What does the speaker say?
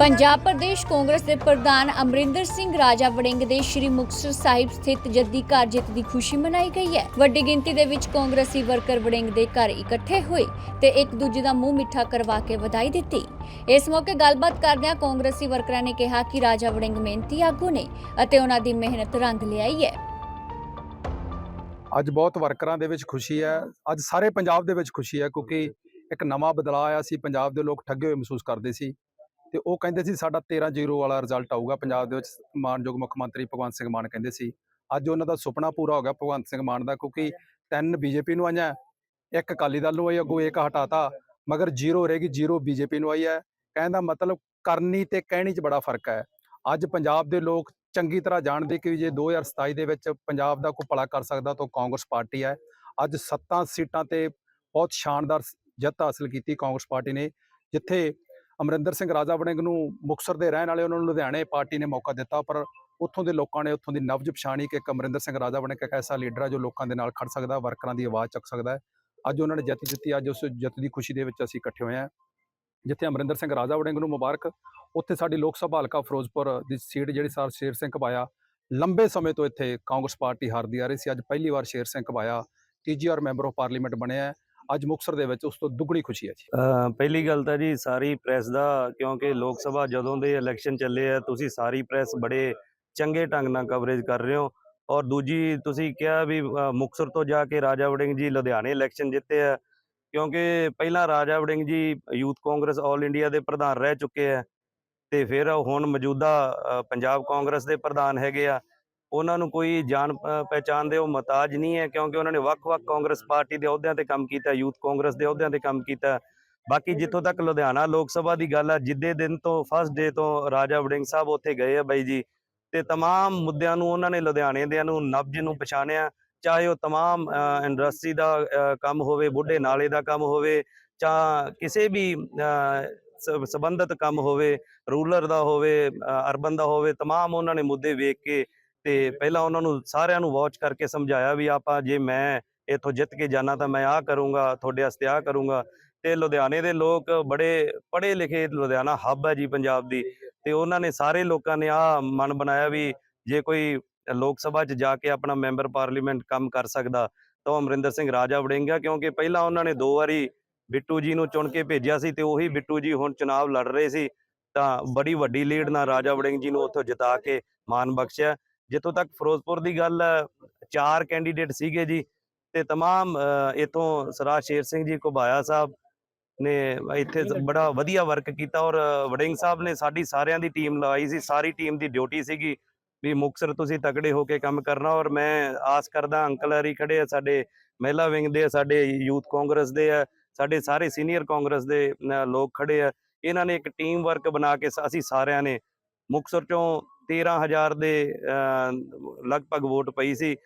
ਪੰਜਾਬ ਪ੍ਰਦੇਸ਼ ਕਾਂਗਰਸ ਦੇ ਪ੍ਰਧਾਨ ਅਮਰਿੰਦਰ ਸਿੰਘ ਰਾਜਾ ਵੜਿੰਗ ਦੇ ਸ਼੍ਰੀ ਮੁਕਤਸਰ ਸਾਹਿਬ ਸਥਿਤ ਜੱਦੀ ਘਰ ਜਿੱਤ ਦੀ ਖੁਸ਼ੀ ਮਨਾਈ ਗਈ ਹੈ। ਵੱਡੀ ਗਿਣਤੀ ਦੇ ਵਿੱਚ ਕਾਂਗਰਸੀ ਵਰਕਰ ਵੜਿੰਗ ਦੇ ਘਰ ਇਕੱਠੇ ਹੋਏ ਤੇ ਇੱਕ ਦੂਜੇ ਦਾ ਮੂੰਹ ਮਿੱਠਾ ਕਰਵਾ ਕੇ ਵਧਾਈ ਦਿੱਤੀ। ਇਸ ਮੌਕੇ ਗੱਲਬਾਤ ਕਰਦਿਆਂ ਕਾਂਗਰਸੀ ਵਰਕਰਾਂ ਨੇ ਕਿਹਾ ਕਿ ਰਾਜਾ ਵੜਿੰਗ ਮਿਹਨਤੀ ਆਗੂ ਨੇ ਅਤੇ ਉਹਨਾਂ ਦੀ ਮਿਹਨਤ ਰੰਗ ਲਿਆਈ ਹੈ। ਅੱਜ ਬਹੁਤ ਵਰਕਰਾਂ ਦੇ ਵਿੱਚ ਖੁਸ਼ੀ ਹੈ। ਅੱਜ ਸਾਰੇ ਪੰਜਾਬ ਦੇ ਵਿੱਚ ਖੁਸ਼ੀ ਹੈ ਕਿਉਂਕਿ ਇੱਕ ਨਵਾਂ ਬਦਲਾਅ ਆਇਆ ਸੀ। ਪੰਜਾਬ ਦੇ ਲੋਕ ਠੱਗੇ ਹੋਏ ਮਹਿਸੂਸ ਕਰਦੇ ਸੀ। ਤੇ ਉਹ ਕਹਿੰਦੇ ਸੀ ਸਾਡਾ 13-0 ਵਾਲਾ ਰਿਜ਼ਲਟ ਆਊਗਾ। ਪੰਜਾਬ ਦੇ ਵਿੱਚ ਮਾਨਯੋਗ ਮੁੱਖ ਮੰਤਰੀ ਭਗਵੰਤ ਸਿੰਘ ਮਾਨ ਕਹਿੰਦੇ ਸੀ। ਅੱਜ ਉਹਨਾਂ ਦਾ ਸੁਪਨਾ ਪੂਰਾ ਹੋ ਗਿਆ ਭਗਵੰਤ ਸਿੰਘ ਮਾਨ ਦਾ ਕਿਉਂਕਿ ਤਿੰਨ ਬੀਜੇਪੀ ਨੂੰ ਆਈਆਂ ਇੱਕ ਅਕਾਲੀ ਦਲ ਨੂੰ ਆਈ ਅੱਗੋਂ ਇੱਕ ਹਟਾਤਾ ਮਗਰ ਜ਼ੀਰੋ ਰਹੇਗੀ ਜ਼ੀਰੋ ਬੀਜੇਪੀ ਨੂੰ ਆਈ ਹੈ। ਕਹਿਣ ਦਾ ਮਤਲਬ ਕਰਨੀ ਤੇ ਕਹਿਣੀ 'ਚ ਬੜਾ ਫ਼ਰਕ ਹੈ। ਅੱਜ ਪੰਜਾਬ ਦੇ ਲੋਕ ਚੰਗੀ ਤਰ੍ਹਾਂ ਜਾਣਦੇ ਕਿ ਜੇ 2027 ਦੇ ਵਿੱਚ ਪੰਜਾਬ ਦਾ ਕੋਈ ਭਲਾ ਕਰ ਸਕਦਾ ਤਾਂ ਕਾਂਗਰਸ ਪਾਰਟੀ ਹੈ। ਅੱਜ ਸੱਤਾਂ ਸੀਟਾਂ ਤੇ ਬਹੁਤ ਸ਼ਾਨਦਾਰ ਜਿੱਤ ਹਾਸਲ ਕੀਤੀ ਕਾਂਗਰਸ ਪਾਰਟੀ ਨੇ ਜਿੱਥੇ ਅਮਰਿੰਦਰ ਸਿੰਘ ਰਾਜਾ ਵੜਿੰਗ ਨੂੰ ਮੁਕਤਸਰ ਦੇ ਰਹਿਣ ਵਾਲੇ ਉਹਨਾਂ ਨੂੰ ਲੁਧਿਆਣੇ ਪਾਰਟੀ ਨੇ ਮੌਕਾ ਦਿੱਤਾ, ਪਰ ਉੱਥੋਂ ਦੇ ਲੋਕਾਂ ਨੇ ਉੱਥੋਂ ਦੀ ਨਬਜ ਪਛਾਣੀ ਕਿ ਇੱਕ ਅਮਰਿੰਦਰ ਸਿੰਘ ਰਾਜਾ ਵੜਿੰਗ ਇੱਕ ਐਸਾ ਲੀਡਰ ਹੈ ਜੋ ਲੋਕਾਂ ਦੇ ਨਾਲ ਖੜ ਸਕਦਾ, ਵਰਕਰਾਂ ਦੀ ਆਵਾਜ਼ ਚੱਕ ਸਕਦਾ ਹੈ। ਅੱਜ ਉਹਨਾਂ ਨੇ ਜਿੱਤ ਦਿੱਤੀ, ਅੱਜ ਉਸ ਜਿੱਤ ਦੀ ਖੁਸ਼ੀ ਦੇ ਵਿੱਚ ਅਸੀਂ ਇਕੱਠੇ ਹੋਏ ਹਾਂ। ਜਿੱਥੇ ਅਮਰਿੰਦਰ ਸਿੰਘ ਰਾਜਾ ਵੜਿੰਗ ਨੂੰ ਮੁਬਾਰਕ। ਉੱਥੇ ਸਾਡੀ ਲੋਕ ਸਭਾ ਹਲਕਾ ਫਿਰੋਜ਼ਪੁਰ ਦੀ ਸੀਟ ਜਿਹੜੀ ਸਰ ਸ਼ੇਰ ਸਿੰਘ ਘਬਾਇਆ ਲੰਬੇ ਸਮੇਂ ਤੋਂ ਇੱਥੇ ਕਾਂਗਰਸ ਪਾਰਟੀ ਹਾਰਦੀ ਆ ਰਹੀ ਸੀ। ਅੱਜ ਪਹਿਲੀ ਵਾਰ ਸ਼ੇਰ ਸਿੰਘ ਘਬਾਇਆ ਤੀਜੀ ਵਾਰ ਮੈਂਬਰ ਆਫ ਪਾਰਲੀਮੈਂਟ ਬਣਿਆ ਅੱਜ ਮੁਕਤਸਰ ਦੇ ਵਿੱਚ ਉਸ ਤੋਂ ਦੁੱਗਣੀ ਖੁਸ਼ੀ ਹੈ ਜੀ। ਪਹਿਲੀ ਗੱਲ ਤਾਂ ਜੀ ਸਾਰੀ ਪ੍ਰੈਸ ਦਾ ਕਿਉਂਕਿ ਲੋਕ ਸਭਾ ਜਦੋਂ ਦੇ ਇਲੈਕਸ਼ਨ ਚੱਲੇ ਆ ਤੁਸੀਂ ਸਾਰੀ ਪ੍ਰੈਸ ਬੜੇ ਚੰਗੇ ਢੰਗ ਨਾਲ ਕਵਰੇਜ ਕਰ ਰਹੇ ਹੋ। ਔਰ ਦੂਜੀ ਤੁਸੀਂ ਕਿਹਾ ਵੀ ਅ, ਮੁਕਤਸਰ ਤੋਂ ਜਾ ਕੇ ਰਾਜਾ ਵੜਿੰਗ ਜੀ ਲੁਧਿਆਣੇ ਇਲੈਕਸ਼ਨ ਜਿੱਤੇ ਆ ਕਿਉਂਕਿ ਪਹਿਲਾਂ ਰਾਜਾ ਵੜਿੰਗ ਜੀ ਯੂਥ ਕਾਂਗਰਸ ਆਲ ਇੰਡੀਆ ਦੇ ਪ੍ਰਧਾਨ ਰਹਿ ਚੁੱਕੇ ਆ ਤੇ ਫਿਰ ਹੁਣ ਮੌਜੂਦਾ ਪੰਜਾਬ ਕਾਂਗਰਸ ਦੇ ਪ੍ਰਧਾਨ ਹੈਗੇ ਆ। ਉਹਨਾਂ ਨੂੰ ਕੋਈ ਜਾਣ ਪ- ਪਹਿਚਾਣ ਦੇ ਉਹ ਮਤਾਜ ਨਹੀਂ ਹੈ ਕਿਉਂਕਿ ਉਹਨਾਂ ਨੇ ਵੱਖ-ਵੱਖ ਕਾਂਗਰਸ ਪਾਰਟੀ ਦੇ ਅਹੁਦਿਆਂ ਤੇ ਕੰਮ ਕੀਤਾ ਯੂਥ ਕਾਂਗਰਸ ਦੇ ਅਹੁਦਿਆਂ ਤੇ ਕੰਮ ਕੀਤਾ ਬਾਕੀ ਜਿੱਥੋਂ ਤੱਕ ਲੁਧਿਆਣਾ ਲੋਕ ਸਭਾ ਦੀ ਗੱਲ ਹੈ ਜਿੱਦੇ ਦਿਨ ਤੋਂ ਫਸਟ ਡੇ ਤੋਂ ਰਾਜਾ ਵੜਿੰਗ ਸਾਹਿਬ ਉੱਥੇ ਗਏ ਆ ਬਾਈ ਜੀ ਤੇ तमाम ਮੁੱਦਿਆਂ ਨੂੰ ਉਹਨਾਂ ਨੇ ਲੁਧਿਆਣੇ ਦਿਆਂ ਨੂੰ ਨਬਜ ਨੂੰ ਪਛਾਣਿਆ ਚਾਹੇ ਉਹ तमाम ਇੰਡਸਟਰੀ ਦਾ ਅ, ਕੰਮ ਹੋਵੇ ਬੁੱਢੇ ਨਾਲੇ ਦਾ ਕੰਮ ਹੋਵੇ ਜਾਂ ਕਿਸੇ ਵੀ ਅ, ਸ- ਸੰਬੰਧਿਤ ਕੰਮ ਹੋਵੇ ਰੂਰਲ ਦਾ ਹੋਵੇ ਅਰਬਨ ਦਾ ਹੋਵੇ तमाम ਉਹਨਾਂ ਨੇ ਮੁੱਦੇ ਵੇਖ ਕੇ ਤੇ ਪਹਿਲਾਂ ਉਹਨਾਂ ਨੂੰ ਸਾਰਿਆਂ ਨੂੰ ਵਾਚ ਕਰਕੇ ਸਮਝਾਇਆ ਵੀ ਆਪਾਂ ਜੇ ਮੈਂ ਇੱਥੋਂ ਜਿੱਤ ਕੇ ਜਾਣਾ ਤਾਂ ਮੈਂ ਆਹ ਕਰੂੰਗਾ ਤੁਹਾਡੇ ਵਾਸਤੇ ਆਹ ਕਰੂੰਗਾ। ਤੇ ਲੁਧਿਆਣੇ ਦੇ ਲੋਕ ਬੜੇ ਪੜ੍ਹੇ ਲਿਖੇ ਲੁਧਿਆਣਾ ਹੱਬ ਹੈ ਜੀ ਪੰਜਾਬ ਦੀ ਤੇ ਉਹਨਾਂ ਨੇ ਸਾਰੇ ਲੋਕਾਂ ਨੇ ਆਹ ਮਨ ਬਣਾਇਆ ਵੀ ਜੇ ਕੋਈ ਲੋਕ ਸਭਾ 'ਚ ਜਾ ਕੇ ਆਪਣਾ ਮੈਂਬਰ ਪਾਰਲੀਮੈਂਟ ਕੰਮ ਕਰ ਸਕਦਾ ਤਾਂ ਅਮਰਿੰਦਰ ਸਿੰਘ ਰਾਜਾ ਵੜਿੰਗਾ ਕਿਉਂਕਿ ਪਹਿਲਾਂ ਉਹਨਾਂ ਨੇ ਦੋ ਵਾਰੀ ਬਿੱਟੂ ਜੀ ਨੂੰ ਚੁਣ ਕੇ ਭੇਜਿਆ ਸੀ ਤੇ ਉਹੀ ਬਿੱਟੂ ਜੀ ਹੁਣ ਚੁਣਾਵ ਲੜ ਰਹੇ ਸੀ ਤਾਂ ਬੜੀ ਵੱਡੀ ਲੀਡ ਨਾਲ ਰਾਜਾ ਵੜਿੰਗ ਜੀ ਨੂੰ ਉੱਥੋਂ ਜਿਤਾ ਕੇ ਮਾਨ ਬਖਸ਼ਿਆ। ਜਿੱਥੋਂ ਤੱਕ ਫਿਰੋਜ਼ਪੁਰ ਦੀ ਗੱਲ ਹੈ, ਚਾਰ ਕੈਂਡੀਡੇਟ ਸੀਗੇ ਜੀ ਤੇ तमाम ਇਥੋਂ ਸਰਾਜ ਸ਼ੇਰ ਸਿੰਘ ਜੀ ਘੁਬਾਇਆ ਸਾਹਿਬ ਨੇ ਇੱਥੇ ਸ- ਬੜਾ ਵਧੀਆ ਵਰਕ ਕੀਤਾ ਔਰ ਅ, ਵੜਿੰਗ ਸਾਹਿਬ ਨੇ ਸਾਡੀ ਸਾਰਿਆਂ ਦੀ ਟੀਮ ਲਗਾਈ ਸੀ ਸਾਰੀ ਟੀਮ ਦੀ ਡਿਊਟੀ ਸੀਗੀ ਵੀ ਮੁਕਤਸਰ ਤੁਸੀਂ ਤਕੜੇ ਹੋ ਕੇ ਕੰਮ ਕਰਨਾ ਔਰ ਮੈਂ ਆਸ ਕਰਦਾ ਅੰਕਲ ਹਰੀ ਖੜੇ ਆ ਸਾਡੇ ਮਹਿਲਾ ਵਿੰਗ ਦੇ ਆ, ਸਾਡੇ ਯੂਥ ਕਾਂਗਰਸ ਦੇ ਆ ਸਾਡੇ ਸਾਰੇ ਸੀਨੀਅਰ ਕਾਂਗਰਸ ਦੇ ਅ, ਲੋਕ ਖੜੇ ਆ ਇਹਨਾਂ ਨੇ ਇੱਕ ਟੀਮ ਵਰਕ ਬਣਾ ਕੇ ਸ- ਅਸੀਂ ਸਾਰਿਆਂ ਨੇ ਮੁਕਤਸਰ ਚੋਂ 13000 ਦੇ ਲਗਭਗ ਵੋਟ ਪਈ ਸੀ।